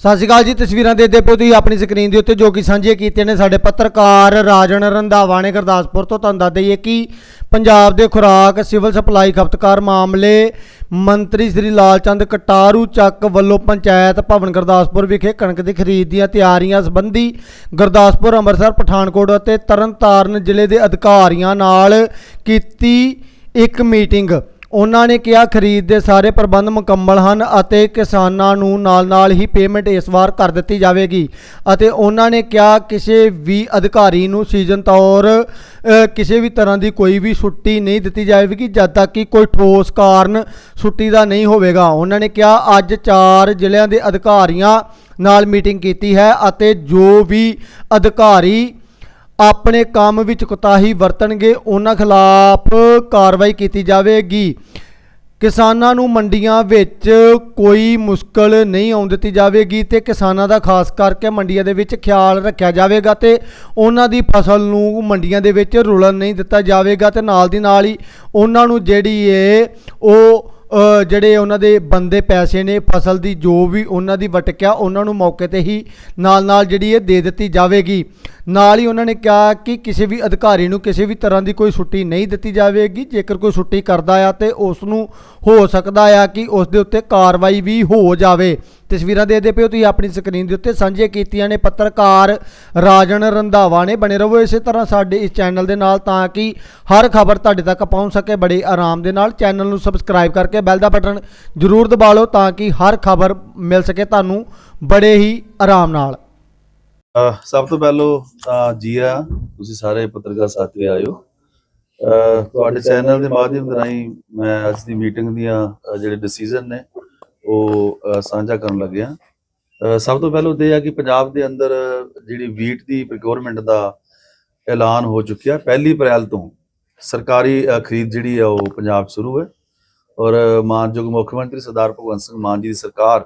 ਸਤਿ ਸ਼੍ਰੀ ਅਕਾਲ ਜੀ, ਤਸਵੀਰਾਂ ਦੇਖਦੇ ਪਿਓ ਤੁਸੀਂ ਆਪਣੀ ਸਕਰੀਨ ਦੇ ਉੱਤੇ ਜੋ ਕਿ ਸਾਂਝੀਆਂ ਕੀਤੇ ਨੇ ਸਾਡੇ ਪੱਤਰਕਾਰ ਰਾਜਨ ਰੰਧਾਵਾ ਨੇ ਗੁਰਦਾਸਪੁਰ ਤੋਂ ਤੁਹਾਨੂੰ ਦੱਸ ਦਈਏ ਕਿ ਪੰਜਾਬ ਦੇ ਖੁਰਾਕ, ਸਿਵਲ ਸਪਲਾਈ ਖਪਤਕਾਰ ਮਾਮਲੇ ਮੰਤਰੀ ਸ੍ਰੀ ਲਾਲਚੰਦ ਕਟਾਰੂ ਚੱਕ ਵੱਲੋਂ ਪੰਚਾਇਤ ਭਵਨ ਗੁਰਦਾਸਪੁਰ ਵਿਖੇ ਕਣਕ ਦੀ ਖਰੀਦ ਦੀਆਂ ਤਿਆਰੀਆਂ ਸੰਬੰਧੀ ਗੁਰਦਾਸਪੁਰ, ਅੰਮ੍ਰਿਤਸਰ, ਪਠਾਨਕੋਟ ਅਤੇ ਤਰਨਤਾਰਨ ਜ਼ਿਲ੍ਹੇ ਦੇ ਅਧਿਕਾਰੀਆਂ ਨਾਲ ਕੀਤੀ ਇੱਕ ਮੀਟਿੰਗ ਉਹਨਾਂ ਨੇ ਕਿਹਾ, ਖਰੀਦ ਦੇ ਸਾਰੇ ਪ੍ਰਬੰਧ ਮੁਕੰਮਲ ਹਨ ਅਤੇ ਕਿਸਾਨਾਂ ਨੂੰ ਨਾਲ-ਨਾਲ ਹੀ ਪੇਮੈਂਟ ਇਸ ਵਾਰ ਕਰ ਦਿੱਤੀ ਜਾਵੇਗੀ। ਅਤੇ ਉਹਨਾਂ ਨੇ ਕਿਹਾ, ਕਿਸੇ ਵੀ ਅਧਿਕਾਰੀ ਨੂੰ ਸੀਜ਼ਨ ਤੌਰ ਕਿਸੇ ਵੀ ਤਰ੍ਹਾਂ ਦੀ ਕੋਈ ਵੀ ਛੁੱਟੀ ਨਹੀਂ ਦਿੱਤੀ ਜਾਵੇਗੀ, ਜਦ ਤੱਕ ਕਿ ਕੋਈ ਠੋਸ ਕਾਰਨ ਛੁੱਟੀ ਦਾ ਨਹੀਂ ਹੋਵੇਗਾ। ਉਹਨਾਂ ਨੇ ਕਿਹਾ, ਅੱਜ ਚਾਰ ਜ਼ਿਲ੍ਹਿਆਂ ਦੇ ਅਧਿਕਾਰੀਆਂ ਨਾਲ ਮੀਟਿੰਗ ਕੀਤੀ ਹੈ ਅਤੇ ਜੋ ਵੀ ਅਧਿਕਾਰੀ ਆਪਣੇ ਕੰਮ ਵਿੱਚ ਕੁਤਾਹੀ ਵਰਤਣਗੇ, ਉਹਨਾਂ ਖਿਲਾਫ ਕਾਰਵਾਈ ਕੀਤੀ ਜਾਵੇਗੀ। ਕਿਸਾਨਾਂ ਨੂੰ ਮੰਡੀਆਂ ਵਿੱਚ ਕੋਈ ਮੁਸ਼ਕਲ ਨਹੀਂ ਆਉਣ ਦਿੱਤੀ ਜਾਵੇਗੀ ਤੇ ਕਿਸਾਨਾਂ ਦਾ ਖਾਸ ਕਰਕੇ ਮੰਡੀਆਂ ਦੇ ਵਿੱਚ ਖਿਆਲ ਰੱਖਿਆ ਜਾਵੇਗਾ ਤੇ ਉਹਨਾਂ ਦੀ ਫਸਲ ਨੂੰ ਮੰਡੀਆਂ ਦੇ ਵਿੱਚ ਰੁਲਣ ਨਹੀਂ ਦਿੱਤਾ ਜਾਵੇਗਾ ਤੇ ਨਾਲ ਦੀ ਨਾਲ ਹੀ ਉਹਨਾਂ ਨੂੰ ਜਿਹੜੀ ਏ, ਉਹ ਜਿਹੜੇ ਉਹਨਾਂ ਦੇ ਬੰਦੇ ਪੈਸੇ ਨੇ, ਫਸਲ ਦੀ, ਜੋ ਵੀ ਉਹਨਾਂ ਦੀ ਵਟਕਿਆ, ਉਹਨਾਂ ਨੂੰ ਮੌਕੇ ਤੇ ਹੀ ਨਾਲ ਨਾਲ ਜਿਹੜੀ ਇਹ ਦੇ ਦਿੱਤੀ ਜਾਵੇਗੀ। ਨਾਲ ਹੀ ਉਹਨਾਂ ਨੇ ਕਿਹਾ ਕਿ ਕਿਸੇ ਵੀ ਅਧਿਕਾਰੀ ਨੂੰ ਕਿਸੇ ਵੀ ਤਰ੍ਹਾਂ ਦੀ ਕੋਈ ਛੁੱਟੀ ਨਹੀਂ ਦਿੱਤੀ ਜਾਵੇਗੀ। ਜੇਕਰ ਕੋਈ ਛੁੱਟੀ ਕਰਦਾ ਆ ਤੇ ਉਸ ਨੂੰ ਹੋ ਸਕਦਾ ਆ ਕਿ ਉਸ ਦੇ ਉੱਤੇ ਕਾਰਵਾਈ ਵੀ ਹੋ ਜਾਵੇ। ਤਸਵੀਰਾਂ ਦੇਖਦੇ ਪਿਓ, ਤੁਸੀਂ ਆਪਣੀ ਸਕਰੀਨ ਦੇ ਉੱਤੇ ਸਾਂਝੇ ਕੀਤੀਆਂ ਨੇ। ਪੱਤਰਕਾਰ ਰਾਜਨ ਰੰਧਾਵਾ ਨੇ। ਬਣੇ ਰਹੋ ਇਸੇ ਤਰ੍ਹਾਂ ਸਾਡੇ ਇਸ ਚੈਨਲ ਦੇ ਨਾਲ, ਤਾਂ ਕਿ ਹਰ ਖਬਰ ਤੁਹਾਡੇ ਤੱਕ ਪਹੁੰਚ ਸਕੇ ਬੜੇ ਆਰਾਮ ਦੇ ਨਾਲ। ਚੈਨਲ ਨੂੰ ਸਬਸਕ੍ਰਾਈਬ ਕਰਕੇ ਬੈਲ ਦਾ ਬਟਨ ਜ਼ਰੂਰ ਦਬਾ ਲਓ, ਤਾਂ ਕਿ ਹਰ ਖਬਰ ਮਿਲ ਸਕੇ ਤੁਹਾਨੂੰ ਬੜੇ ਹੀ ਆਰਾਮ ਨਾਲ। ਸਭ ਤੋਂ ਪਹਿਲਾਂ ਤਾਂ ਜੀ ਆ, ਤੁਸੀਂ ਸਾਰੇ ਪੱਤਰਕਾਰ ਸਾਥੀ ਆਇਓ। ਅਹ ਤੁਹਾਡੇ ਚੈਨਲ ਦੇ ਮਾਧਿਅਮ ਰਾਹੀਂ ਮੈਂ ਅੱਜ ਦੀ ਮੀਟਿੰਗ ਦੀਆਂ ਜਿਹੜੇ ਡਿਸੀਜਨ ਨੇ ਉਹ ਸਾਂਝਾ ਕਰਨ ਲੱਗਿਆ ਅਹ, ਸਭ ਤੋਂ ਪਹਿਲਾਂ ਤੇ ਇਹ ਆ ਕਿ ਪੰਜਾਬ ਦੇ ਅੰਦਰ ਜਿਹੜੀ ਵੀਟ ਦੀ ਪ੍ਰੋਕਿਉਰਮੈਂਟ ਦਾ ਐਲਾਨ ਹੋ ਚੁੱਕਿਆ ਪਹਿਲੀ ਅਪ੍ਰੈਲ ਤੋਂ ਸਰਕਾਰੀ ਖਰੀਦ ਜਿਹੜੀ ਆ ਉਹ ਪੰਜਾਬ 'ਚ ਸ਼ੁਰੂ ਹੈ ਔਰ ਮਾਨਯੋਗ ਮੁੱਖ ਮੰਤਰੀ ਸਰਦਾਰ ਭਗਵੰਤ ਸਿੰਘ ਮਾਨ ਜੀ ਦੀ ਸਰਕਾਰ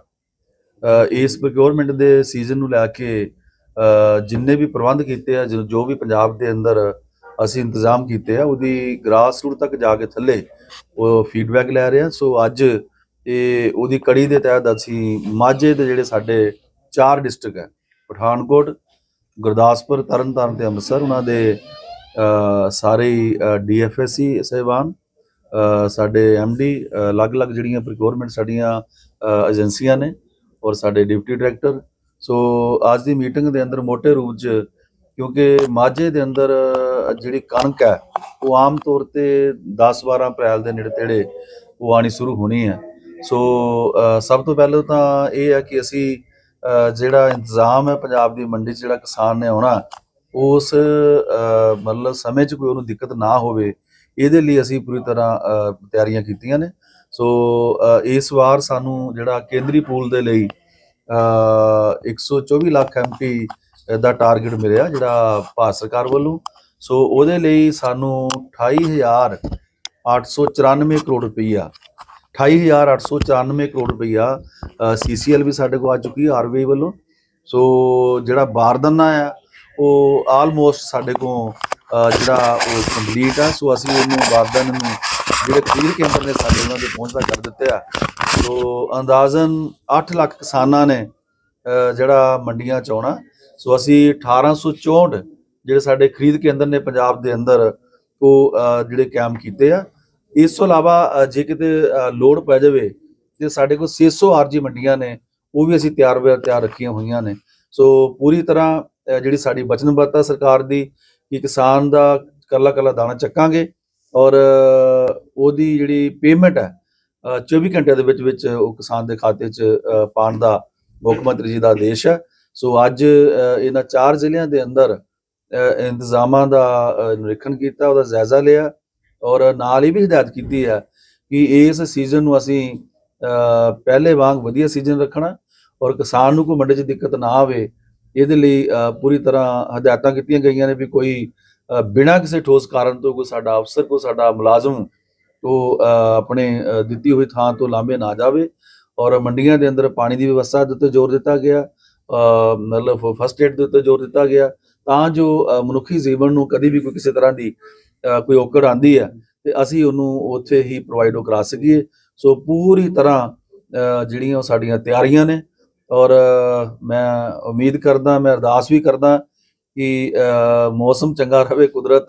ਇਸ ਪ੍ਰੋਕਿਉਰਮੈਂਟ ਦੇ ਸੀਜ਼ਨ ਨੂੰ ਲੈ ਕੇ ਜਿੰਨੇ ਵੀ ਪ੍ਰਬੰਧ ਕੀਤੇ ਆ, ਜੋ ਜੋ ਵੀ ਪੰਜਾਬ ਦੇ ਅੰਦਰ ਅਸੀਂ ਇੰਤਜ਼ਾਮ ਕੀਤੇ ਆ, ਉਹਦੀ ਗ੍ਰਾਸ ਰੂਟ ਤੱਕ ਜਾ ਕੇ ਥੱਲੇ ਉਹ ਫੀਡਬੈਕ ਲੈ ਰਹੇ ਆ। ਸੋ ਅੱਜ ਇਹ ਉਹਦੀ ਕੜੀ ਦੇ ਤਹਿਤ ਅਸੀਂ ਮਾਝੇ ਦੇ ਜਿਹੜੇ ਸਾਡੇ ਚਾਰ ਡਿਸਟ੍ਰਿਕਟ ਹੈ, ਪਠਾਨਕੋਟ, ਗੁਰਦਾਸਪੁਰ, ਤਰਨਤਾਰਨ ਤੇ ਅੰਮ੍ਰਿਤਸਰ, ਉਹਨਾਂ ਦੇ ਅਹ ਸਾਰੇ ਡੀਐਫਐਸਸੀ ਸਹਿਬਾਨ ਅਹ ਸਾਡੇ ਐਮਡੀ ਅਲੱਗ-ਅਲੱਗ ਜਿਹੜੀਆਂ ਪ੍ਰੋਕਿਉਰਮੈਂਟ ਸਾਡੀਆਂ ਏਜੰਸੀਆਂ ਨੇ ਔਰ ਸਾਡੇ ਡਿਪਟੀ ਡਾਇਰੈਕਟਰ। ਸੋ ਅੱਜ ਦੀ ਮੀਟਿੰਗ ਦੇ ਅੰਦਰ ਮੋٹے ਰੂਪ 'ਚ, ਕਿਉਂਕਿ ਮਾਝੇ ਦੇ ਅੰਦਰ ਜਿਹੜੀ ਕਣਕ ਹੈ, ਉਹ ਆਮ ਤੌਰ ਤੇ 10-12 ਅਪ੍ਰੈਲ ਦੇ ਨੇੜੇ ਤੇੜੇ ਉਹ ਆਣੀ ਸ਼ੁਰੂ ਹੋਣੀ ਹੈ। ਸੋ ਸਭ ਤੋਂ ਪਹਿਲਾਂ ਤਾਂ ਇਹ ਹੈ ਕਿ ਅਸੀਂ ਜਿਹੜਾ ਇੰਤਜ਼ਾਮ ਹੈ ਪੰਜਾਬ ਦੀ ਮੰਡੀ 'ਚ ਜਿਹੜਾ ਕਿਸਾਨ ਨੇ ਆਉਣਾ, ਉਸ ਮਤਲਬ ਸਮੇਂ 'ਚ ਕੋਈ ਉਹਨੂੰ ਦਿੱਕਤ ਨਾ ਹੋਵੇ, ਇਹਦੇ ਲਈ ਅਸੀਂ ਪੂਰੀ ਤਰ੍ਹਾਂ ਤਿਆਰੀਆਂ ਕੀਤੀਆਂ ਨੇ। ਸੋ ਇਸ ਵਾਰ ਸਾਨੂੰ ਜਿਹੜਾ ਕੇਂਦਰੀ ਪੂਲ ਦੇ ਲਈ ਅ 124 ਲੱਖ ਐਮਪੀ ਦਾ ਟਾਰਗੇਟ ਮਿਲਿਆ, ਜਿਹੜਾ ਭਾਰਤ ਸਰਕਾਰ ਵੱਲੋਂ। ਸੋ ਉਹਦੇ ਲਈ ਸਾਨੂੰ 28894 ਕਰੋੜ ਰੁਪਈਆ 28894 ਕਰੋੜ ਰੁਪਈਆ ਸੀਸੀਐਲ ਵੀ ਸਾਡੇ ਕੋਲ ਆ ਚੁੱਕੀ ਹੈ ਆਰਬੀਆਈ ਵੱਲੋਂ। ਸੋ ਜਿਹੜਾ ਬਾਰਦਾਨਾ ਆ, ਉਹ ਆਲਮੋਸਟ ਸਾਡੇ ਕੋਲ ਜਿਹੜਾ ਉਹ ਕੰਪਲੀਟ ਆ। ਸੋ ਅਸੀਂ ਉਹਨੂੰ ਬਾਰਦਾਨੇ ਨੂੰ ਜਿਹੜੇ ਖਰੀਦ ਕੇਂਦਰ ਨੇ ਸਾਡੇ ਉਹਨਾਂ ਦੇ ਪਹੁੰਚਦਾ ਕਰ ਦਿੱਤੇ ਆ। ਸੋ ਅੰਦਾਜ਼ਨ 8 ਲੱਖ ਕਿਸਾਨਾਂ ਨੇ ਜਿਹੜਾ ਮੰਡੀਆਂ ਚ ਆਉਣਾ। ਸੋ ਅਸੀਂ 1864 ਜਿਹੜੇ ਸਾਡੇ ਖਰੀਦ ਕੇਂਦਰ ਨੇ ਪੰਜਾਬ ਦੇ ਅੰਦਰ, ਉਹ ਜਿਹੜੇ ਕਾਇਮ ਕੀਤੇ ਆ। ਇਸ ਤੋਂ ਇਲਾਵਾ ਜੇ ਕਿਤੇ ਲੋੜ ਪੈ ਜਾਵੇ ਤੇ ਸਾਡੇ ਕੋਲ 600 ਆਰਜੀ ਮੰਡੀਆਂ ਨੇ ਉਹ ਵੀ ਅਸੀਂ ਤਿਆਰ ਵੇ ਤਿਆਰ ਰੱਖੀਆਂ ਹੋਈਆਂ ਨੇ। ਸੋ ਪੂਰੀ ਤਰ੍ਹਾਂ ਜਿਹੜੀ ਸਾਡੀ ਵਚਨਬੱਧਤਾ ਸਰਕਾਰ ਦੀ ਕਿ ਕਿਸਾਨ ਦਾ ਕੱਲਾ ਕੱਲਾ ਦਾਣਾ ਚੱਕਾਂਗੇ ਔਰ ਉਹਦੀ ਜਿਹੜੀ ਪੇਮੈਂਟ ਹੈ ਅ, 24 ਘੰਟਿਆਂ ਦੇ ਵਿੱਚ ਵਿੱਚ ਉਹ ਕਿਸਾਨ ਦੇ ਖਾਤੇ 'ਚ ਅ, ਪਾਉਣ ਦਾ ਮੁੱਖ ਮੰਤਰੀ ਜੀ ਦਾ ਆਦੇਸ਼ ਹੈ। ਸੋ ਅੱਜ ਇਹਨਾਂ ਚਾਰ ਜ਼ਿਲ੍ਹਿਆਂ ਦੇ ਅੰਦਰ ਇੰਤਜ਼ਾਮਾਂ ਦਾ ਨਿਰੀਖਣ ਕੀਤਾ ਉਹਦਾ ਜਾਇਜ਼ਾ ਲਿਆ। ਔਰ ਨਾਲ ਹੀ ਵੀ ਹਦਾਇਤ ਕੀਤੀ ਹੈ ਕਿ ਇਸ ਸੀਜ਼ਨ ਨੂੰ ਅਸੀਂ ਪਹਿਲੇ ਵਾਂਗ ਵਧੀਆ ਸੀਜ਼ਨ ਰੱਖਣਾ ਔਰ ਕਿਸਾਨ ਨੂੰ ਕੋਈ ਮੰਡੀ 'ਚ ਦਿੱਕਤ ਨਾ ਆਵੇ ਇਹਦੇ ਲਈ ਪੂਰੀ ਤਰ੍ਹਾਂ ਹਦਾਇਤਾਂ ਕੀਤੀਆਂ ਗਈਆਂ ਨੇ ਵੀ ਕੋਈ ਬਿਨਾਂ ਕਿਸੇ ਠੋਸ ਕਾਰਨ ਤੋਂ ਕੋਈ ਸਾਡਾ ਅਫਸਰ ਕੋਈ ਸਾਡਾ ਮੁਲਾਜ਼ਮ ਉਹ ਆਪਣੇ ਦਿੱਤੀ ਹੋਈ ਥਾਂ ਤੋਂ ਲਾਂਭੇ ਨਾ ਜਾਵੇ ਔਰ ਮੰਡੀਆਂ ਦੇ ਅੰਦਰ ਪਾਣੀ ਦੀ ਵਿਵਸਥਾ ਦੇ ਉੱਤੇ ਜ਼ੋਰ ਦਿੱਤਾ ਗਿਆ ਅ, ਮਤਲਬ ਫਸਟ ਏਡ ਦੇ ਉੱਤੇ ਜ਼ੋਰ ਦਿੱਤਾ ਗਿਆ ਤਾਂ ਜੋ ਮਨੁੱਖੀ ਜੀਵਨ ਨੂੰ ਕਦੀ ਵੀ ਕੋਈ ਕਿਸੇ ਤਰ੍ਹਾਂ ਦੀ ਕੋਈ ਔਕੜ ਆਂਦੀ ਹੈ, ਤੇ ਅਸੀਂ ਉਹਨੂੰ ਉੱਥੇ ਹੀ ਪ੍ਰੋਵਾਈਡ ਕਰਾ ਸਕੀਏ। ਸੋ ਪੂਰੀ ਤਰ੍ਹਾਂ ਜਿਹੜੀਆਂ ਉਹ ਸਾਡੀਆਂ ਤਿਆਰੀਆਂ ਨੇ, ਔਰ ਮੈਂ ਉਮੀਦ ਕਰਦਾ, ਮੈਂ ਅਰਦਾਸ ਵੀ ਕਰਦਾ ਕਿ ਮੌਸਮ ਚੰਗਾ ਰਹੇ, ਕੁਦਰਤ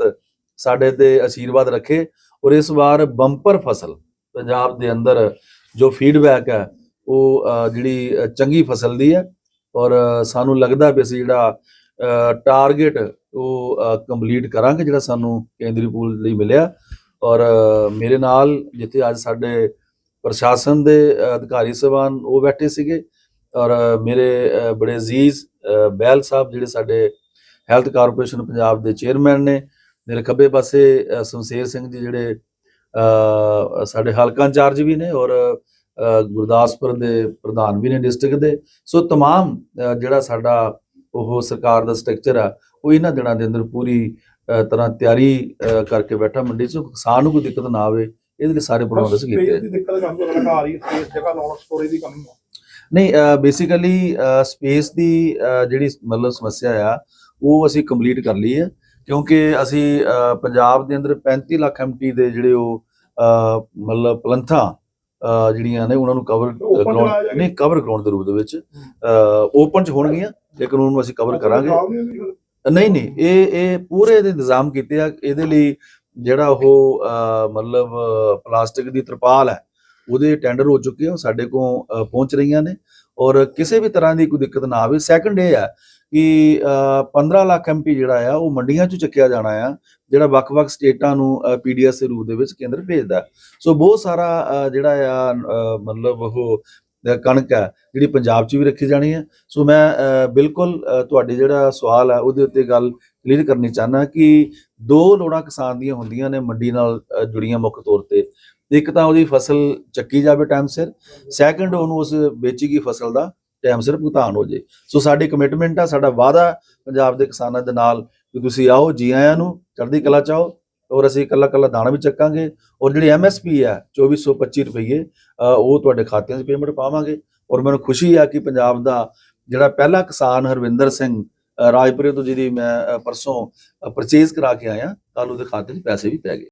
ਸਾਡੇ ਤੇ ਆਸ਼ੀਰਵਾਦ ਰੱਖੇ, ਔਰ ਇਸ ਵਾਰ ਬੰਪਰ ਫਸਲ, ਪੰਜਾਬ ਦੇ ਅੰਦਰ ਜੋ ਫੀਡਬੈਕ ਹੈ, ਉਹ ਜਿਹੜੀ ਚੰਗੀ ਫਸਲ ਦੀ ਹੈ, ਔਰ ਸਾਨੂੰ ਲੱਗਦਾ ਵੀ ਅਸੀਂ ਜਿਹੜਾ ਟਾਰਗੇਟ ਉਹ ਕੰਪਲੀਟ ਕਰਾਂਗੇ ਜਿਹੜਾ ਸਾਨੂੰ ਕੇਂਦਰੀ ਪੂਲ ਲਈ ਮਿਲਿਆ ਔਰ ਅ, ਮੇਰੇ ਨਾਲ ਜਿੱਥੇ ਅੱਜ ਸਾਡੇ ਪ੍ਰਸ਼ਾਸਨ ਦੇ ਅ, ਅਧਿਕਾਰੀ ਸਭਾਨ ਉਹ ਬੈਠੇ ਸੀਗੇ ਔਰ ਅ, ਮੇਰੇ ਅ, ਬੜੇ ਅਜ਼ੀਜ਼ ਅ, ਬੈਲ ਸਾਹਿਬ ਜਿਹੜੇ ਸਾਡੇ ਹੈਲਥ ਕਾਰਪੋਰੇਸ਼ਨ ਪੰਜਾਬ ਦੇ ਚੇਅਰਮੈਨ ਨੇ ਮੇਰੇ ਖੱਬੇ ਪਾਸੇ ਅ, ਸ਼ਮਸ਼ੇਰ ਸਿੰਘ ਜੀ ਜਿਹੜੇ ਅ, ਸਾਡੇ ਹਲਕਾ ਇੰਚਾਰਜ ਵੀ ਨੇ ਔਰ ਅ, ਗੁਰਦਾਸਪੁਰ ਦੇ ਪ੍ਰਧਾਨ ਵੀ ਨੇ ਡਿਸਟ੍ਰਿਕਟ ਦੇ ਸੋ तमाम ਅ, ਜਿਹੜਾ ਸਾਡਾ ਉਹ ਸਰਕਾਰ ਦਾ ਸਟਰਕਚਰ ਆ ਉਹ ਇਹਨਾਂ ਦਿਨਾਂ ਦੇ ਅੰਦਰ ਪੂਰੀ ਤਰ੍ਹਾਂ ਤਿਆਰੀ ਕਰਕੇ ਬੈਠਾ ਮੰਡੀ 'ਚ ਕਿਸਾਨ ਨੂੰ ਕੋਈ ਦਿੱਕਤ ਨਾ ਆਵੇ ਇਹਦੇ ਲਈ ਸਾਰੇ ਪ੍ਰਬੰਧ ਅਸੀਂ ਕੀਤੇ ਆ। ਦਿੱਕਤ ਕੰਮ ਕਰਨਾ ਆ ਰਹੀ ਹੈ ਸਪੇਸ ਜਗ੍ਹਾ ਲਾਉਣ ਸਟੋਰੇਜ ਦੀ ਕਮੀ ਹੈ ਨਹੀਂ ਬੇਸਿਕਲੀ ਸਪੇਸ ਦੀ ਜਿਹੜੀ ਮਤਲਬ ਸਮੱਸਿਆ ਆ ਉਹ ਅਸੀਂ ਕੰਪਲੀਟ ਕਰ ਲਈ ਹੈ ਕਿਉਂਕਿ ਅਸੀਂ ਪੰਜਾਬ ਦੇ ਅੰਦਰ 35 ਲੱਖ ਐਮਟੀ ਦੇ ਜਿਹੜੇ ਉਹ ਮਤਲਬ ਪਲੰਥਾਂ ਜਿਹੜੀਆਂ ਨੇ ਉਹਨਾਂ ਨੂੰ ਕਵਰ। ਨਹੀਂ ਕਵਰ ਗਰਾਊਂਡ ਦੇ ਰੂਪ ਦੇ ਵਿੱਚ ਓਪਨ ਚ ਹੋਣਗੀਆਂ ਲੇਕਿਨ ਉਹਨੂੰ ਅਸੀਂ ਕਵਰ ਕਰਾਂਗੇ। ਨਹੀਂ ਨਹੀਂ ਇਹ ਇਹ ਪੂਰੇ ਦੇ ਇੰਤਜ਼ਾਮ ਕੀਤੇ ਆ। ਇਹਦੇ ਲਈ ਜਿਹੜਾ ਉਹ ਮਤਲਬ ਪਲਾਸਟਿਕ ਦੀ ਤਰਪਾਲ ਹੈ ਉਹਦੇ ਟੈਂਡਰ ਹੋ ਚੁੱਕੇ ਆ ਸਾਡੇ ਕੋਲ ਪਹੁੰਚ ਰਹੀਆਂ ਨੇ। ਔਰ ਕਿਸੇ ਵੀ ਤਰ੍ਹਾਂ ਦੀ ਕੋਈ ਦਿੱਕਤ ਨਾ ਆਵੇ। ਸੈਕੰਡ ਇਹ ਹੈ ਕਿ ਅਹ, 15 ਲੱਖ ਐਮਪੀ ਜਿਹੜਾ ਆ ਉਹ ਮੰਡੀਆਂ 'ਚ ਚੱਕਿਆ ਜਾਣਾ ਆ ਜਿਹੜਾ ਵੱਖ-ਵੱਖ ਸਟੇਟਾਂ ਨੂੰ ਪੀਡੀਐਸ ਦੇ ਰੂਪ ਦੇ ਵਿੱਚ ਕੇਂਦਰ ਭੇਜਦਾ। ਸੋ ਬਹੁਤ ਸਾਰਾ ਜਿਹੜਾ ਆ ਮਤਲਬ ਉਹ ਕਣਕ ਹੈ, ਜਿਹੜੀ ਪੰਜਾਬ 'ਚ ਵੀ ਰੱਖੀ ਜਾਣੀ ਹੈ। ਸੋ ਮੈਂ ਬਿਲਕੁਲ ਤੁਹਾਡੇ ਜਿਹੜਾ ਸਵਾਲ ਹੈ, ਉਹਦੇ ਉੱਤੇ ਗੱਲ ਕਲੀਅਰ ਕਰਨੀ ਚਾਹਨਾ ਕਿ ਦੋ ਲੋੜਾਂ ਕਿਸਾਨ ਦੀਆਂ ਹੁੰਦੀਆਂ ਨੇ ਮੰਡੀ ਨਾਲ ਜੁੜੀਆਂ ਮੁੱਖ ਤੌਰ ਤੇ। ਇੱਕ ਤਾਂ ਉਹਦੀ ਫਸਲ ਚੱਕੀ ਜਾਵੇ ਟਾਈਮ ਸਿਰ ਸੈਕੰਡ ਉਹਨੂੰ ਉਸ ਵੇਚੀ ਗਈ ਫਸਲ ਦਾ ਟਾਈਮ ਸਿਰ ਭੁਗਤਾਨ ਹੋ ਜੇ। ਸੋ ਸਾਡੀ ਕਮਿਟਮੈਂਟ ਆ, ਸਾਡਾ ਵਾਅਦਾ ਪੰਜਾਬ ਦੇ ਕਿਸਾਨਾਂ ਦੇ ਨਾਲ ਕਿ ਤੁਸੀਂ ਆਓ, ਜੀ ਆਇਆਂ ਨੂੰ, ਚੜ੍ਹਦੀ ਕਲਾ ਚਾਓ ਔਰ ਅਸੀਂ ਇਕੱਲਾ ਇਕੱਲਾ ਦਾਣਾ ਵੀ ਚੱਕਾਂਗੇ ਔਰ ਜਿਹੜੀ ਐਮਐਸਪੀ ਹੈ 2425 ਰੁਪਏ ਅਹ, ਉਹ ਤੁਹਾਡੇ ਖਾਤਿਆਂ 'ਚ ਪੇਮੈਂਟ ਪਾਵਾਂਗੇ ਔਰ ਮੈਨੂੰ ਖੁਸ਼ੀ ਆ ਕਿ ਪੰਜਾਬ ਦਾ ਜਿਹੜਾ ਪਹਿਲਾ ਕਿਸਾਨ ਹਰਵਿੰਦਰ ਸਿੰਘ ਰਾਜਪੁਰੇ ਤੋਂ ਜਿਹਦੀ ਮੈਂ ਪਰਸੋਂ ਪਰਚੇਜ਼ ਕਰਾ ਕੇ ਆਇਆ ਕੱਲ ਉਹਦੇ ਖਾਤੇ 'ਚ ਪੈਸੇ ਵੀ ਪੈ ਗਏ।